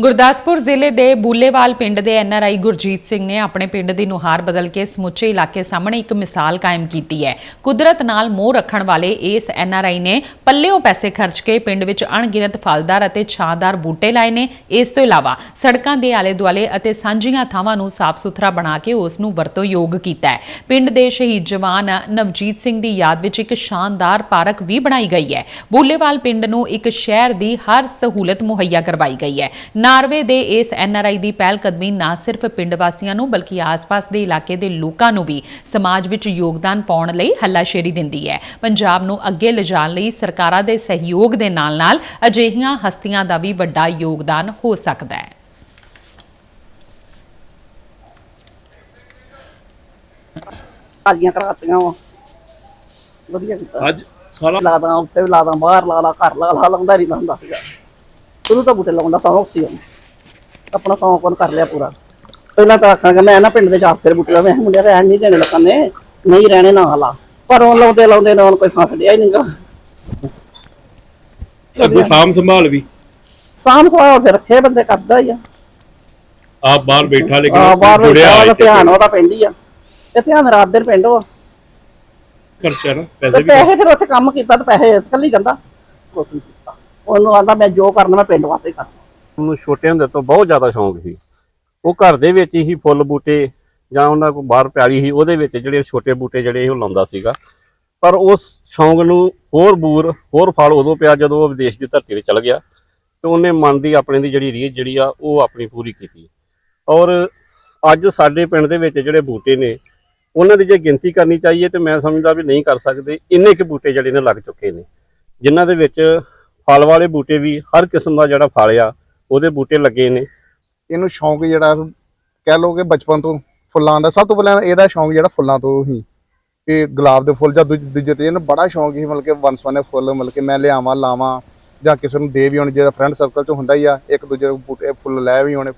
ਗੁਰਦਾਸਪੁਰ ਜ਼ਿਲ੍ਹੇ ਦੇ ਬੂਲੇਵਾਲ ਪਿੰਡ ਦੇ ਐਨਆਰਆਈ ਗੁਰਜੀਤ ਸਿੰਘ ਨੇ ਆਪਣੇ ਪਿੰਡ ਦੀ ਨੁਹਾਰ ਬਦਲ ਕੇ ਸਮੁੱਚੇ ਇਲਾਕੇ ਸਾਹਮਣੇ ਇੱਕ ਮਿਸਾਲ ਕਾਇਮ ਕੀਤੀ ਹੈ। ਕੁਦਰਤ ਨਾਲ ਮੋਹ ਰੱਖਣ ਵਾਲੇ ਇਸ ਐਨਆਰਆਈ ਨੇ ਪੱਲਿਓਂ ਪੈਸੇ ਖਰਚ ਕੇ ਪਿੰਡ ਵਿੱਚ ਅਣਗਿਣਤ ਫਲਦਾਰ ਅਤੇ ਛਾਂਦਾਰ ਬੂਟੇ ਲਾਏ ਨੇ। ਇਸ ਤੋਂ ਇਲਾਵਾ ਸੜਕਾਂ ਦੇ ਆਲੇ ਦੁਆਲੇ ਅਤੇ ਸਾਂਝੀਆਂ ਥਾਵਾਂ ਨੂੰ ਸਾਫ਼ ਸੁਥਰਾ ਬਣਾ ਕੇ ਉਸ ਨੂੰ ਵਰਤੋਂ ਯੋਗ ਕੀਤਾ ਹੈ। ਪਿੰਡ ਦੇ ਸ਼ਹੀਦ ਜਵਾਨ ਨਵਜੀਤ ਸਿੰਘ ਦੀ ਯਾਦ ਵਿੱਚ ਇੱਕ ਸ਼ਾਨਦਾਰ ਪਾਰਕ ਵੀ ਬਣਾਈ ਗਈ ਹੈ। ਬੂਲੇਵਾਲ ਪਿੰਡ ਨੂੰ ਇੱਕ ਸ਼ਹਿਰ ਦੀ ਹਰ ਸਹੂਲਤ ਮੁਹੱਈਆ ਕਰਵਾਈ ਗਈ ਹੈ। ਨਾਰਵੇ ਦੇ ਇਸ ਐਨਆਰਆਈ ਦੀ ਪਹਿਲ ਕਦਮੀ ਨਾ ਸਿਰਫ ਪਿੰਡ ਵਾਸੀਆਂ ਨੂੰ ਬਲਕਿ ਆਸ-ਪਾਸ ਦੇ ਇਲਾਕੇ ਦੇ ਲੋਕਾਂ ਨੂੰ ਵੀ ਸਮਾਜ ਵਿੱਚ ਯੋਗਦਾਨ ਪਾਉਣ ਲਈ ਹੱਲਾਸ਼ੇਰੀ ਦਿੰਦੀ ਹੈ। ਪੰਜਾਬ ਨੂੰ ਅੱਗੇ ਲਿਜਾਣ ਲਈ ਸਰਕਾਰਾਂ ਦੇ ਸਹਿਯੋਗ ਦੇ ਨਾਲ-ਨਾਲ ਅਜਿਹੀਆਂ ਹਸਤੀਆਂ ਦਾ ਵੀ ਵੱਡਾ ਯੋਗਦਾਨ ਹੋ ਸਕਦਾ ਹੈ। ਤਾਲੀਆਂ ਕਰਾਤੀਆਂ ਵਾ। ਵਧੀਆ ਕੀਤਾ। ਅੱਜ ਸਾਰਾ ਲਾਦਾ ਉੱਤੇ ਵੀ ਲਾਦਾ ਬਾਹਰ ਲਾ ਲਾ ਘਰ ਲਾ ਲਾ ਲਾਉਂਦਾ ਰਹਿੰਦਾ ਹੁੰਦਾ ਸੀਗਾ। ਸ਼ੁਰੂ ਤੋਂ ਬੂਟੇ ਲਾਉਂਦਾ ਸੌਂਕ ਸੀ ਉਹਨੂੰ। ਆਪਣਾ ਸੌਂਕ ਉਹਨ ਕਰ ਲਿਆ ਪੂਰਾ। ਪਹਿਲਾਂ ਤਾਂ ਆਖਾਂਗਾ ਮੈਂ ਨਾ ਪਿੰਡ ਦੇ ਚਾਰ ਫੇਰ ਬੂਟੇ ਲਾਵੇ ਮੁੰਡੇ ਰਹਿਣ ਨਹੀਂ ਦੇਣੇ ਲੋਕਾਂ ਨੇ। ਨਹੀਂ ਰਹਿਣੇ ਨਾ ਲਾ। ਪਰ ਉਹ ਲਾਉਂਦੇ ਲਾਉਂਦੇ ਨਾ ਕੋਈ ਸਾਂ ਛੱਡਿਆ ਹੀ ਨਹੀਂਗਾ। ਅੱਗੋਂ ਸਾਮ ਸੰਭਾਲ ਵੀ। ਸਾਮ ਸਵਾ ਫਿਰ ਰੱਖੇ ਬੰਦੇ ਕਰਦਾ ਹੀ ਆ। ਆਪ ਬਾਹਰ ਬੈਠਾ ਲੇਕਿਨ ਜੁੜਿਆ ਉਹਦਾ ਇੱਥੇ ਧਿਆਨ ਉਹਦਾ ਪਿੰਡ ਹੀ ਆ। ਤੇ ਧਿਆਨ ਰਾਤ ਦੇ ਪਿੰਡ ਵਾ। ਖਰਚਾ ਨਾ ਪੈਸੇ ਵੀ ਪੈਸੇ ਫਿਰ ਉੱਥੇ ਕੰਮ ਕੀਤਾ ਤੇ ਪੈਸੇ ਕੱਲੀ ਜਾਂਦਾ। ਕੁਛ ਨਹੀਂ ਉਹਨੂੰ ਆਂਦਾ ਮੈਂ ਜੋ ਕਰਨਾ ਮੈਂ ਪਿੰਡ ਵਾਸਤੇ ਕਰਨਾ। ਉਹਨੂੰ ਛੋਟੇ ਹੁੰਦੇ ਤੋਂ ਬਹੁਤ ਜ਼ਿਆਦਾ ਸ਼ੌਂਕ ਸੀ। ਉਹ ਘਰ ਦੇ ਵਿੱਚ ਹੀ ਫੁੱਲ ਬੂਟੇ ਜਾਂ ਉਹਨਾਂ ਕੋਲ ਬਾਹਰ ਪਿਆਲੀ ਸੀ, ਉਹਦੇ ਵਿੱਚ ਜਿਹੜੇ ਛੋਟੇ ਬੂਟੇ ਜਿਹੜੇ ਉਹ ਲਾਉਂਦਾ ਸੀਗਾ। ਪਰ ਉਸ ਸ਼ੌਂਕ ਨੂੰ ਹੋਰ ਬੂਰ, ਹੋਰ ਫਲ ਉਦੋਂ ਪਿਆ ਜਦੋਂ ਉਹ ਵਿਦੇਸ਼ ਦੀ ਧਰਤੀ ਤੇ ਚਲ ਗਿਆ ਤੇ ਉਹਨੇ ਮਨ ਦੀ ਆਪਣੇ ਦੀ ਜਿਹੜੀ ਰੀਝ ਜਿਹੜੀ ਆ ਉਹ ਆਪਣੀ ਪੂਰੀ ਕੀਤੀ। ਔਰ ਅੱਜ ਸਾਡੇ ਪਿੰਡ ਦੇ ਵਿੱਚ ਜਿਹੜੇ ਬੂਟੇ ਨੇ, ਉਹਨਾਂ ਦੀ ਜੇ ਗਿਣਤੀ ਕਰਨੀ ਚਾਹੀਏ ਤੇ ਮੈਂ ਸਮਝਦਾ ਵੀ ਨਹੀਂ ਕਰ ਸਕਦੇ, ਇੰਨੇ ਕੁ ਬੂਟੇ ਜਿਹੜੇ ਨੇ ਲੱਗ ਚੁੱਕੇ ਨੇ। ਜਿਨ੍ਹਾਂ ਦੇ ਵਿੱਚ ਫਲ ਵਾਲੇ ਬੂਟੇ ਵੀ ਹਰ ਕਿਸਮ ਦਾ ਜਿਹੜਾ ਫਲ ਆ, ਉਹਦੇ ਬੂਟੇ ਲੱਗੇ ਨੇ। ਇਹਨੂੰ ਸ਼ੌਂਕ ਜਿਹੜਾ ਕਹਿ ਲੋ ਕਿ ਬਚਪਨ ਤੋਂ ਫੁੱਲਾਂ ਦਾ, ਸਭ ਤੋਂ ਪਹਿਲਾਂ ਇਹਦਾ ਸ਼ੌਂਕ ਜਿਹੜਾ ਫੁੱਲਾਂ ਤੋਂ ਹੀ ਇਹ ਗੁਲਾਬ ਦੇ ਫੁੱਲ ਜਾਂ ਦੂਜੇ ਦੂਜੇ ਤੇ ਇਹਨੂੰ ਬੜਾ ਸ਼ੌਂਕ ਸੀ, ਮਤਲਬ ਕਿ ਵਨਸਵਨੇ ਫੁੱਲ ਮਤਲਬ ਕਿ ਮੈਂ ਲਿਆਵਾਂ, ਲਾਵਾਂ, ਜਾਂ ਕਿਸੇ ਨੂੰ ਦੇ ਵੀ ਆਉਣ ਜਿਹੜਾ ਫਰੈਂਡ ਸਰਕਲ ਚ ਹੁੰਦਾ ਹੀ ਆ, ਇੱਕ ਦੂਜੇ ਬੂਟੇ, ਫੁੱਲ ਲੈ ਵੀ ਹੋਣੇ